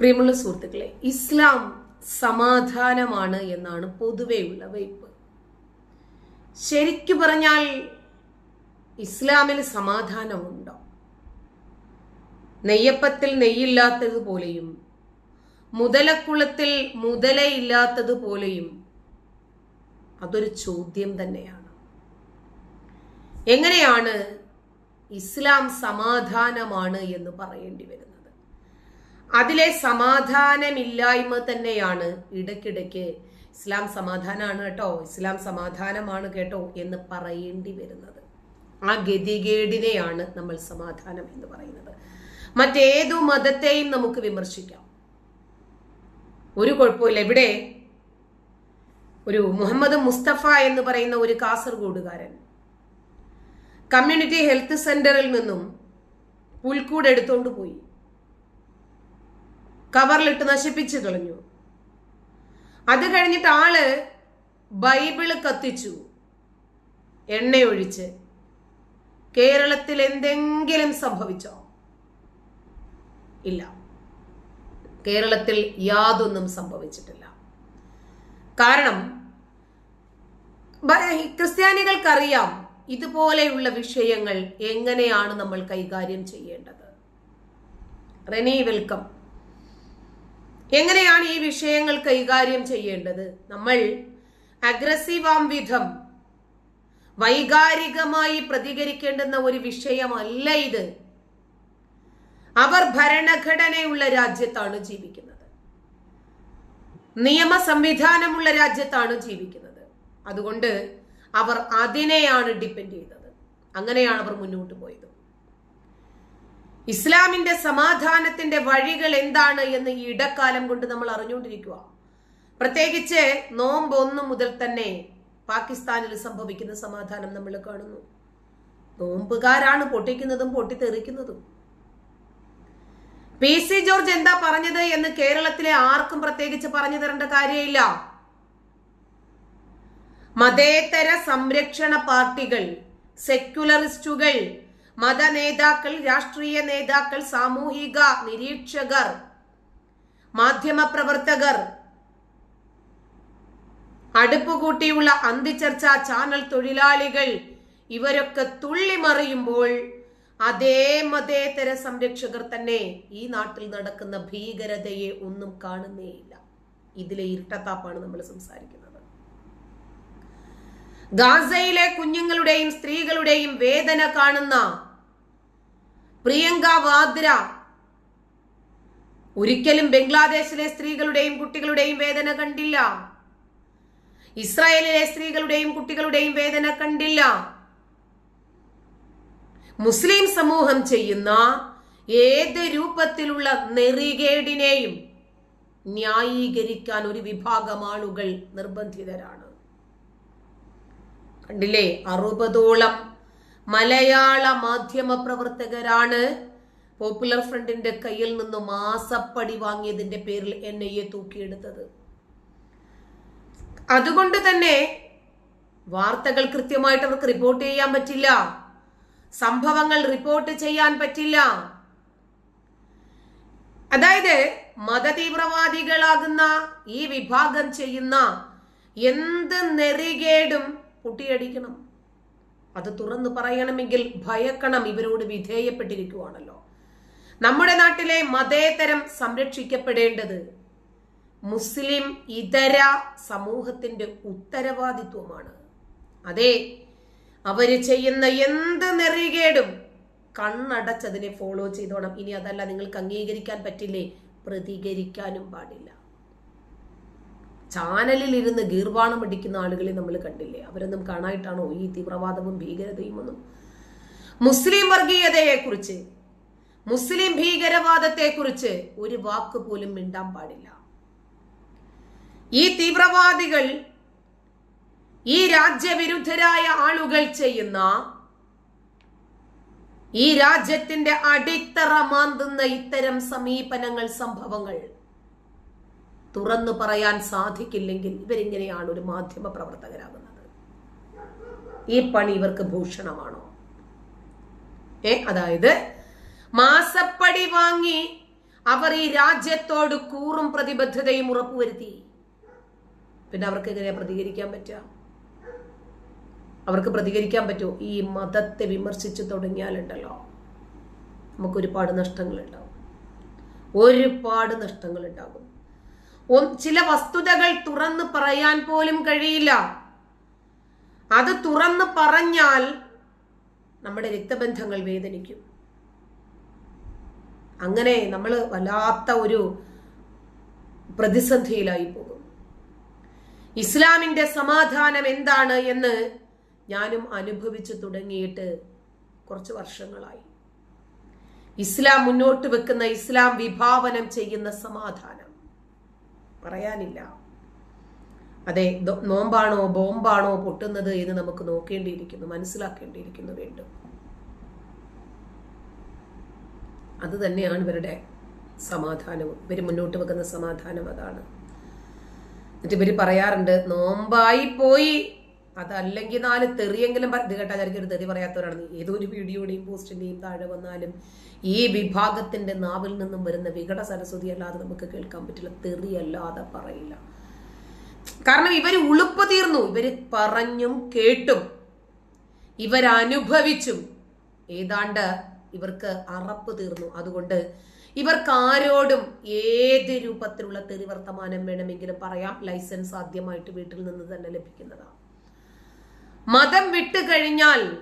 പ്രിയമുള്ള സുഹൃത്തുക്കളെ ഇസ്ലാം സമാധാനമാണ് എന്നാണ് പൊതുവെയുള്ള വയ്പ് ശരിക്കു പറഞ്ഞാൽ ഇസ്ലാമിൽ സമാധാനമുണ്ടോ? നെയ്യപ്പത്തിൽ നെയ്യില്ലാത്തതുപോലെയും മുതലക്കുളത്തിൽ മുതലയില്ലാത്തതുപോലെയും അതൊരു ചോദ്യം തന്നെയാണ്. എങ്ങനെയാണ് ഇസ്ലാം സമാധാനമാണ് എന്ന് പറയേണ്ടി വരുന്നത്? അതിലെ സമാധാനമില്ലായ്മ തന്നെയാണ് ഇടയ്ക്കിടയ്ക്ക് ഇസ്ലാം സമാധാനമാണ് കേട്ടോ. ഇസ്ലാം സമാധാനമാണ് കേട്ടോ എന്ന് പറയേണ്ടി വരുന്നത്. ആ ഗതികേടിനെയാണ് നമ്മൾ സമാധാനം എന്ന് പറയുന്നത്. മറ്റേതു മതത്തെയും നമുക്ക് വിമർശിക്കാം. ഒരു കുഴപ്പമില്ല. ഇവിടെ ഒരു മുഹമ്മദ് മുസ്തഫ എന്ന് പറയുന്ന ഒരു കാസർഗോഡുകാരൻ കമ്മ്യൂണിറ്റി ഹെൽത്ത് സെന്ററിൽ നിന്നും പുൽക്കൂട് എടുത്തോണ്ട് പോയി. കവറിലിട്ട് നശിപ്പിച്ചു കളഞ്ഞു അത് കഴിഞ്ഞിട്ട് ആൾ ബൈബിൾ കത്തിച്ചു. എണ്ണയൊഴിച്ച്. കേരളത്തിൽ എന്തെങ്കിലും സംഭവിച്ചോ? ഇല്ല. കേരളത്തിൽ യാതൊന്നും സംഭവിച്ചിട്ടില്ല. കാരണം ക്രിസ്ത്യാനികൾക്കറിയാം ഇതുപോലെയുള്ള വിഷയങ്ങൾ എങ്ങനെയാണ് നമ്മൾ കൈകാര്യം ചെയ്യേണ്ടത്. റെനി വെൽക്കം. എങ്ങനെയാണ് ഈ വിഷയങ്ങൾ കൈകാര്യം ചെയ്യേണ്ടത്? നമ്മൾ അഗ്രസീവാം വിധം വൈകാരികമായി പ്രതികരിക്കേണ്ടുന്ന ഒരു വിഷയമല്ല ഇത്. അവർ ഭരണഘടനയുള്ള രാജ്യത്താണ് ജീവിക്കുന്നത്. നിയമ സംവിധാനമുള്ള രാജ്യത്താണ് ജീവിക്കുന്നത്. അതുകൊണ്ട് അവർ അതിനെയാണ് ഡിപ്പെൻഡ് ചെയ്തത്. അങ്ങനെയാണ് അവർ മുന്നോട്ട് പോയത്. ഇസ്ലാമിന്റെ സമാധാനത്തിന്റെ വഴികൾ എന്താണ് എന്ന് ഈ ഇടക്കാലം കൊണ്ട് നമ്മൾ അറിഞ്ഞുകൊണ്ടിരിക്കുക. പ്രത്യേകിച്ച് നോമ്പ് ഒന്ന് മുതൽ തന്നെ പാകിസ്ഥാനിൽ സംഭവിക്കുന്ന സമാധാനം നമ്മൾ കാണുന്നു. നോമ്പുകാരാണ് പൊട്ടിക്കുന്നതും പൊട്ടിത്തെറിക്കുന്നതും. പി സി ജോർജ് എന്താ പറഞ്ഞത് എന്ന് കേരളത്തിലെ ആർക്കും പ്രത്യേകിച്ച് പറഞ്ഞു തരേണ്ട കാര്യമില്ല. മതേതര സംരക്ഷണ പാർട്ടികൾ സെക്യുലറിസ്റ്റുകൾ മത നേതാക്കൾ രാഷ്ട്രീയ നേതാക്കൾ സാമൂഹിക നിരീക്ഷകർ മാധ്യമപ്രവർത്തകർ. അടുപ്പുകൂട്ടിയുള്ള അന്തിച്ചർച്ച ചാനൽ തൊഴിലാളികൾ ഇവരൊക്കെ തുള്ളിമറിയുമ്പോൾ അതേ മതേതര സംരക്ഷകർ തന്നെ ഈ നാട്ടിൽ നടക്കുന്ന ഭീകരതയെ ഒന്നും കാണുന്നേയില്ല. ഇതിലെ ഇരട്ടത്താപ്പാണ് നമ്മൾ സംസാരിക്കുന്നത്. ഗാസയിലെ കുഞ്ഞുങ്ങളുടെയും സ്ത്രീകളുടെയും വേദന കാണുന്ന പ്രിയങ്ക വാദ്ര. ഒരിക്കലും ബംഗ്ലാദേശിലെ സ്ത്രീകളുടെയും കുട്ടികളുടെയും വേദന കണ്ടില്ല. ഇസ്രായേലിലെ സ്ത്രീകളുടെയും കുട്ടികളുടെയും വേദന കണ്ടില്ല. മുസ്ലിം സമൂഹം ചെയ്യുന്ന ഏത് രൂപത്തിലുള്ള നെറികേടിനെയും ന്യായീകരിക്കാൻ ഒരു വിഭാഗം ആളുകൾ നിർബന്ധിതരാണ്. കണ്ടില്ലേ? അറുപതോളം മലയാള മാധ്യമ പ്രവർത്തകരാണ്. പോപ്പുലർ ഫ്രണ്ടിന്റെ കയ്യിൽ നിന്ന് മാസപ്പടി വാങ്ങിയതിന്റെ പേരിൽ എൻ ഐ എ തൂക്കിയെടുത്തത്. അതുകൊണ്ട് തന്നെ വാർത്തകൾ കൃത്യമായിട്ട് അവർക്ക് റിപ്പോർട്ട് ചെയ്യാൻ പറ്റില്ല. സംഭവങ്ങൾ റിപ്പോർട്ട് ചെയ്യാൻ പറ്റില്ല. അതായത് മതതീവ്രവാദികളാകുന്ന ഈ വിഭാഗം ചെയ്യുന്ന എന്ത് നെറികേടും പൊട്ടിയടിക്കണം. അത് തുറന്നു പറയണമെങ്കിൽ ഭയക്കണം ഇവരോട് വിധേയപ്പെട്ടിരിക്കുവാണല്ലോ. നമ്മുടെ നാട്ടിലെ മതേതരം സംരക്ഷിക്കപ്പെടേണ്ടത് മുസ്ലിം ഇതര സമൂഹത്തിന്റെ ഉത്തരവാദിത്വമാണ്. അതെ അവർ ചെയ്യുന്ന എന്ത് നെറികേടും കണ്ണടച്ചതിനെ ഫോളോ ചെയ്തോണം. ഇനി അതല്ല നിങ്ങൾക്ക് അംഗീകരിക്കാൻ പറ്റില്ലേ? പ്രതികരിക്കാനും പാടില്ല. ചാനലിൽ ഇരുന്ന് ഗീർവാണം അടിക്കുന്ന ആളുകളെ നമ്മൾ കണ്ടില്ലേ? അവരൊന്നും കാണായിട്ടാണോ ഈ തീവ്രവാദവും ഭീകരതയും ഒന്നും? മുസ്ലിം വർഗീയതയെക്കുറിച്ച് മുസ്ലിം ഭീകരവാദത്തെ കുറിച്ച് ഒരു വാക്ക് പോലും മിണ്ടാൻ പാടില്ല. ഈ തീവ്രവാദികൾ ഈ രാജ്യവിരുദ്ധരായ ആളുകൾ ചെയ്യുന്ന ഈ രാജ്യത്തിന്റെ അടിത്തറ മാന്തുന്ന ഇത്തരം സമീപനങ്ങൾ സംഭവങ്ങൾ തുറന്നു പറയാൻ സാധിക്കില്ലെങ്കിൽ ഇവരിങ്ങനെയാണ് ഒരു മാധ്യമ പ്രവർത്തകരാകുന്നത്. ഈ പണി ഇവർക്ക് ഭൂഷണമാണോ? ഏ അതായത് മാസപ്പടി വാങ്ങി അവർ ഈ രാജ്യത്തോട് കൂറും പ്രതിബദ്ധതയും ഉറപ്പുവരുത്തി. പിന്നെ അവർക്ക് എങ്ങനെയാ പ്രതികരിക്കാൻ പറ്റുക? അവർക്ക് പ്രതികരിക്കാൻ പറ്റുമോ? ഈ മതത്തെ വിമർശിച്ചു തുടങ്ങിയാലുണ്ടല്ലോ. നമുക്ക് ഒരുപാട് നഷ്ടങ്ങൾ നഷ്ടങ്ങളുണ്ടാവും. ഒരുപാട് നഷ്ടങ്ങൾ ഉണ്ടാകും ചില വസ്തുതകൾ തുറന്ന് പറയാൻ പോലും കഴിയില്ല. അത് തുറന്ന് പറഞ്ഞാൽ നമ്മുടെ രക്തബന്ധങ്ങൾ വേദനിക്കും. അങ്ങനെ നമ്മൾ വല്ലാത്ത ഒരു പ്രതിസന്ധിയിലായി പോകും. ഇസ്ലാമിന്റെ സമാധാനം എന്താണ് എന്ന് ഞാനും അനുഭവിച്ചു തുടങ്ങിയിട്ട് കുറച്ച് വർഷങ്ങളായി. ഇസ്ലാം മുന്നോട്ട് വെക്കുന്ന ഇസ്ലാം വിഭാവനം ചെയ്യുന്ന സമാധാനം. പറയാനില്ല. അതെ നോമ്പാണോ ബോംബാണോ പൊട്ടുന്നത് എന്ന് നമുക്ക് നോക്കേണ്ടിയിരിക്കുന്നു മനസ്സിലാക്കേണ്ടിയിരിക്കുന്നു വീണ്ടും. അത് തന്നെയാണ് ഇവരുടെ സമാധാനവും. ഇവർ മുന്നോട്ട് വെക്കുന്ന സമാധാനം അതാണ്. എന്നിട്ട് ഇവർ പറയാറുണ്ട് നോമ്പായി പോയി അതല്ലെങ്കിൽ നാല് തെറിയെങ്കിലും ഇത് കേട്ടാ ഒരു തെറി പറയാത്തവരാണ്. ഏതൊരു വീഡിയോയുടെയും പോസ്റ്റിന്റെയും താഴെ വന്നാലും ഈ വിഭാഗത്തിന്റെ നാവിൽ നിന്നും വരുന്ന വികട സരസ്വതി അല്ലാതെ നമുക്ക് കേൾക്കാൻ പറ്റില്ല. തെറി അല്ലാതെ പറയില്ല. കാരണം ഇവർ ഉളുപ്പ് തീർന്നു. ഇവർ പറഞ്ഞും കേട്ടും. ഇവരനുഭവിച്ചും. ഏതാണ്ട് ഇവർക്ക് അറപ്പ് തീർന്നു. അതുകൊണ്ട് ഇവർക്ക് ആരോടും ഏത് രൂപത്തിലുള്ള തെറി വർത്തമാനം വേണമെങ്കിലും പറയാം. ലൈസൻസ് ആദ്യമായിട്ട് വീട്ടിൽ നിന്ന് തന്നെ ലഭിക്കുന്നതാണ്. മതം വിട്ടു കഴിഞ്ഞാൽ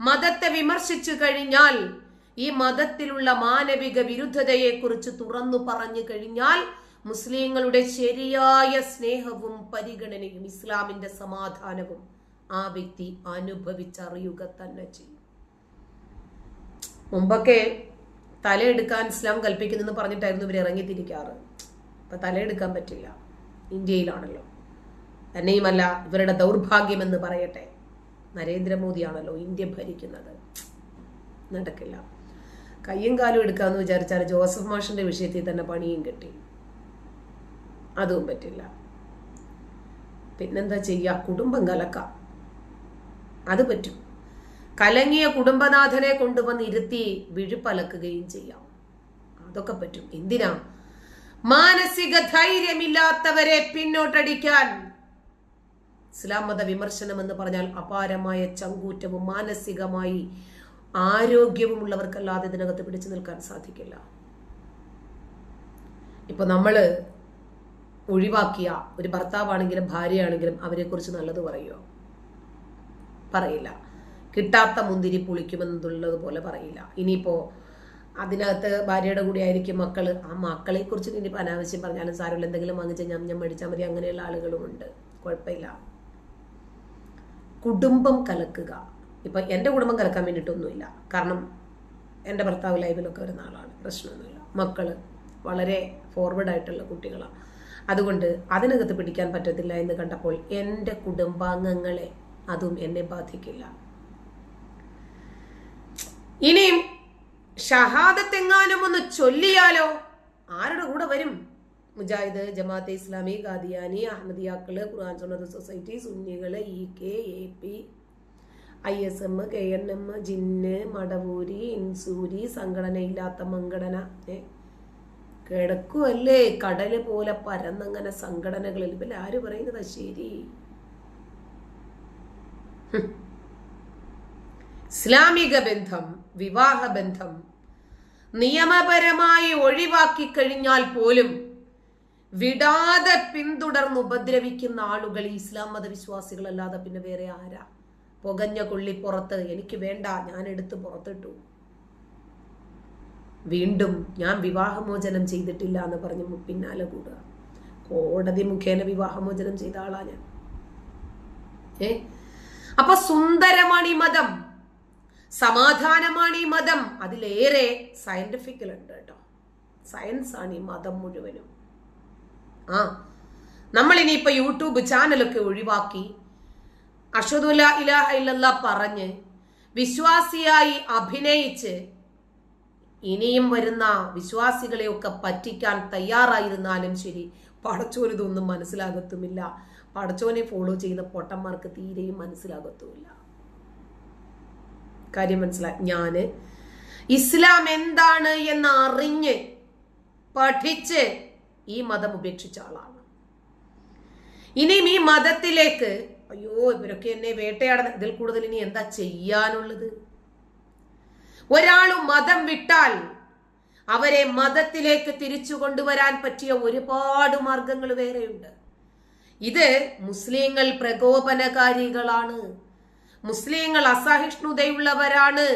മതത്തെ വിമർശിച്ചു കഴിഞ്ഞാൽ ഈ മതത്തിലുള്ള മാനവിക വിരുദ്ധതയെ കുറിച്ച് തുറന്നു പറഞ്ഞു കഴിഞ്ഞാൽ മുസ്ലിങ്ങളുടെ ശരിയായ സ്നേഹവും പരിഗണനയും ഇസ്ലാമിന്റെ സമാധാനവും ആ വ്യക്തി അനുഭവിച്ചറിയുക തന്നെ ചെയ്യും. മുമ്പൊക്കെ തലയെടുക്കാൻ ഇസ്ലാം കൽപ്പിക്കുന്നെന്ന് പറഞ്ഞിട്ടായിരുന്നു ഇവർ ഇറങ്ങിത്തിരിക്കാറ്. അപ്പൊ തലയെടുക്കാൻ പറ്റില്ല. ഇന്ത്യയിലാണല്ലോ. തന്നെയുമല്ല ഇവരുടെ ദൗർഭാഗ്യമെന്ന് പറയട്ടെ. നരേന്ദ്രമോദിയാണല്ലോ ഇന്ത്യ ഭരിക്കുന്നത്. നടക്കില്ല. കയ്യും കാലും എടുക്കാന്ന് വിചാരിച്ചാൽ ജോസഫ് മാഷിന്റെ വിഷയത്തിൽ തന്നെ പണിയും കിട്ടി. അതും പറ്റില്ല. പിന്നെന്താ ചെയ്യുക കുടുംബം കലക്ക. അത് പറ്റും. കലങ്ങിയ കുടുംബനാഥനെ കൊണ്ടുവന്ന് ഇരുത്തി വിഴുപ്പലക്കുകയും ചെയ്യാം. അതൊക്കെ പറ്റും. എന്തിനാ? മാനസിക ധൈര്യമില്ലാത്തവരെ പിന്നോട്ടടിക്കാൻ ഇസ്ലാം മത വിമർശനം എന്ന് പറഞ്ഞാൽ അപാരമായ ചങ്കൂറ്റവും മാനസികമായി ആരോഗ്യവും ഉള്ളവർക്കല്ലാതെ ഇതിനകത്ത് പിടിച്ചു നിൽക്കാൻ സാധിക്കില്ല. ഇപ്പൊ നമ്മൾ ഒഴിവാക്കിയ ഒരു ഭർത്താവാണെങ്കിലും ഭാര്യയാണെങ്കിലും അവരെക്കുറിച്ച് നല്ലത് പറയുമോ പറയില്ല. കിട്ടാത്ത മുന്തിരി പുളിക്കുമെന്നുള്ളത് പോലെ പറയില്ല. ഇനിയിപ്പോ അതിനകത്ത് ഭാര്യയുടെ കൂടെ ആയിരിക്കും മക്കൾ. ആ മക്കളെ കുറിച്ച് ഇനിയിപ്പോൾ അനാവശ്യം പറഞ്ഞാലും സാരമില്ല. എന്തെങ്കിലും വാങ്ങിച്ച് ഞാൻ ഞാൻ മേടിച്ചാൽ മതി. അങ്ങനെയുള്ള ആളുകളുമുണ്ട്. കുഴപ്പമില്ല. കുടുംബം കലക്കുക. ഇപ്പൊ എന്റെ കുടുംബം കലക്കാൻ വേണ്ടിയിട്ടൊന്നുമില്ല. കാരണം എന്റെ ഭർത്താവ് ലൈവിലൊക്കെ വരുന്ന ആളാണ്. പ്രശ്നമൊന്നുമില്ല. മക്കൾ വളരെ ഫോർവേഡ് ആയിട്ടുള്ള കുട്ടികളാണ് അതുകൊണ്ട് അതിനകത്ത് പിടിക്കാൻ പറ്റത്തില്ല എന്ന് കണ്ടപ്പോൾ എന്റെ കുടുംബാംഗങ്ങളെ അതും എന്നെ ബാധിക്കില്ല. ഇനിയും ഷഹാദത്തെങ്ങാനും ഒന്ന് ചൊല്ലിയാലോ? ആരുടെ കൂടെ വരും? മുജാഹിദ് ജമാഅത്തെ ഇസ്ലാമി ഖാദിയാനി അഹമ്മദിയാക്കൾ ഖുർആൻ സുന്നത്ത് സൊസൈറ്റി സുന്നികൾ E K A P I S M K N M ജിന്ന് മടവൂരി ഇൻസൂരി സംഘടനയില്ലാത്ത മംഗടന ഏ? കിടക്കുമല്ലേ കടൽ പോലെ പരന്നങ്ങനെ സംഘടനകളിൽ. ഇപ്പം ആര് പറയുന്നതാ ശരി? ഇസ്ലാമിക ബന്ധം വിവാഹ ബന്ധം നിയമപരമായി ഒഴിവാക്കി കഴിഞ്ഞാൽ പോലും വിടാതെ പിന്തുടർന്ന് ഉപദ്രവിക്കുന്ന ആളുകൾ ഇസ്ലാം മതവിശ്വാസികളല്ലാതെ പിന്നെ വേറെ ആരാ? പുകഞ്ഞ കൊള്ളി പുറത്ത്. എനിക്ക് വേണ്ട ഞാൻ എടുത്ത് പുറത്തിട്ടു. വീണ്ടും ഞാൻ വിവാഹമോചനം ചെയ്തിട്ടില്ല എന്ന് പറഞ്ഞ് പിന്നാലെ കൂടുക. കോടതി മുഖേന വിവാഹമോചനം ചെയ്ത ആളാ ഞാൻ. ഏ? അപ്പൊ സുന്ദരമാണ് ഈ മതം. സമാധാനമാണ് ഈ മതം. അതിലേറെ സയന്റിഫിക്കൽ ഉണ്ട് കേട്ടോ. സയൻസ് ആണ് ഈ മതം മുഴുവനും. ആ. നമ്മൾ ഇനിയിപ്പോ യൂട്യൂബ് ചാനലൊക്കെ ഒഴിവാക്കി അഷദുല ഇലാഹ ഇല്ലല്ല പറഞ്ഞ് വിശ്വാസിയായി അഭിനയിച്ച് ഇനിയും വരുന്ന വിശ്വാസികളെയൊക്കെ പറ്റിക്കാൻ തയ്യാറായിരുന്നാലും ശരി പടച്ചോനിതൊന്നും മനസ്സിലാകത്തുമില്ല. പടച്ചോനെ ഫോളോ ചെയ്യുന്ന പൊട്ടന്മാർക്ക് തീരെയും മനസ്സിലാകത്തുമില്ല. കാര്യം മനസ്സിലായി. ഞാൻ ഇസ്ലാം എന്താണ് എന്ന് അറിഞ്ഞ് പഠിച്ച് ഈ മതം ഉപേക്ഷിച്ച ആളാണ്. ഇനിയും ഈ മതത്തിലേക്ക് അയ്യോ ഇവരൊക്കെ എന്നെ വേട്ടയാടുന്ന ഇതിൽ കൂടുതൽ ഇനി എന്താ ചെയ്യാനുള്ളത്? ഒരാളും മതം വിട്ടാൽ അവരെ മതത്തിലേക്ക് തിരിച്ചു കൊണ്ടുവരാൻ പറ്റിയ ഒരുപാട് മാർഗങ്ങൾ വേറെയുണ്ട്. ഇത് മുസ്ലിങ്ങൾ പ്രകോപനകാരികളാണ്. മുസ്ലിങ്ങൾ അസഹിഷ്ണുതയുള്ളവരാണ്.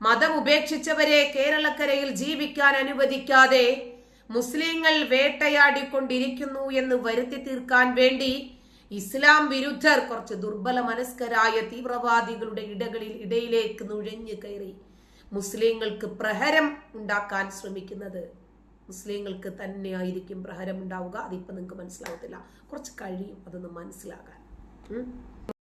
മതം ഉപേക്ഷിച്ചവരെ കേരളക്കരയിൽ ജീവിക്കാൻ അനുവദിക്കാതെ മുസ്ലിങ്ങൾ വേട്ടയാടിക്കൊണ്ടിരിക്കുന്നു എന്ന് വരുത്തി തീർക്കാൻ വേണ്ടി ഇസ്ലാം വിരുദ്ധർ കുറച്ച് ദുർബല മനസ്കരായ തീവ്രവാദികളുടെ ഇടകളിൽ ഇടയിലേക്ക് നുഴഞ്ഞു കയറി മുസ്ലിങ്ങൾക്ക് പ്രഹരം ഉണ്ടാക്കാൻ ശ്രമിക്കുന്നത്. മുസ്ലിങ്ങൾക്ക് തന്നെയായിരിക്കും പ്രഹരം ഉണ്ടാവുക. അതിപ്പോ നിങ്ങൾക്ക് മനസ്സിലാവത്തില്ല. കുറച്ച് കഴിയും അതൊന്ന് മനസ്സിലാകാൻ ഉം.